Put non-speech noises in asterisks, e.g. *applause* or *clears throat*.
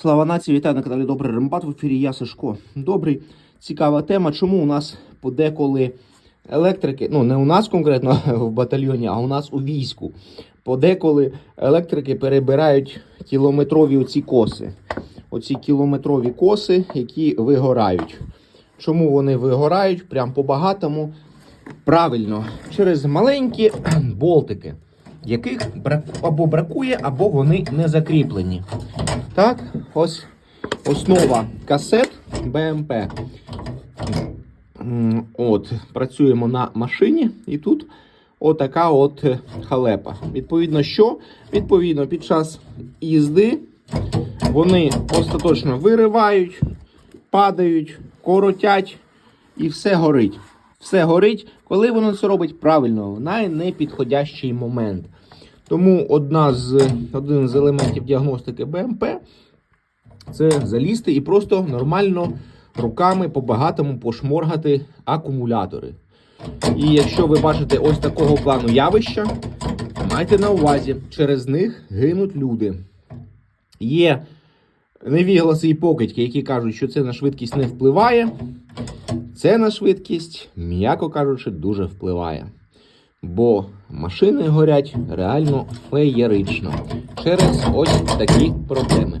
Слава нації, вітаю на каналі Добрий Рембат. В ефірі я Сашко. Добрий, цікава тема. Чому у нас подеколи електрики, ну не у нас конкретно *laughs* в батальйоні, а у нас у війську. Подеколи електрики перебирають кілометрові оці коси. Оці кілометрові коси, які вигорають. Чому вони вигорають? Прям по-багатому. Правильно, через маленькі *clears throat* болтики, яких або бракує, або вони не закріплені. Так, ось основа касет БМП. От, працюємо на машині, і тут отака от халепа. Відповідно, що? Відповідно, під час їзди вони остаточно виривають, падають, коротять і все горить. Все горить, коли воно це робить правильно, в найнепідходящий момент. Тому одна з, один з елементів діагностики БМП це залізти і просто нормально руками по-багатому пошморгати акумулятори. І якщо ви бачите ось такого плану явища, майте на увазі, через них гинуть люди. Є невігласи і покидьки, які кажуть, що це на швидкість не впливає. Це на швидкість, м'яко кажучи, дуже впливає. Бо машини горять реально феєрично через ось такі проблеми.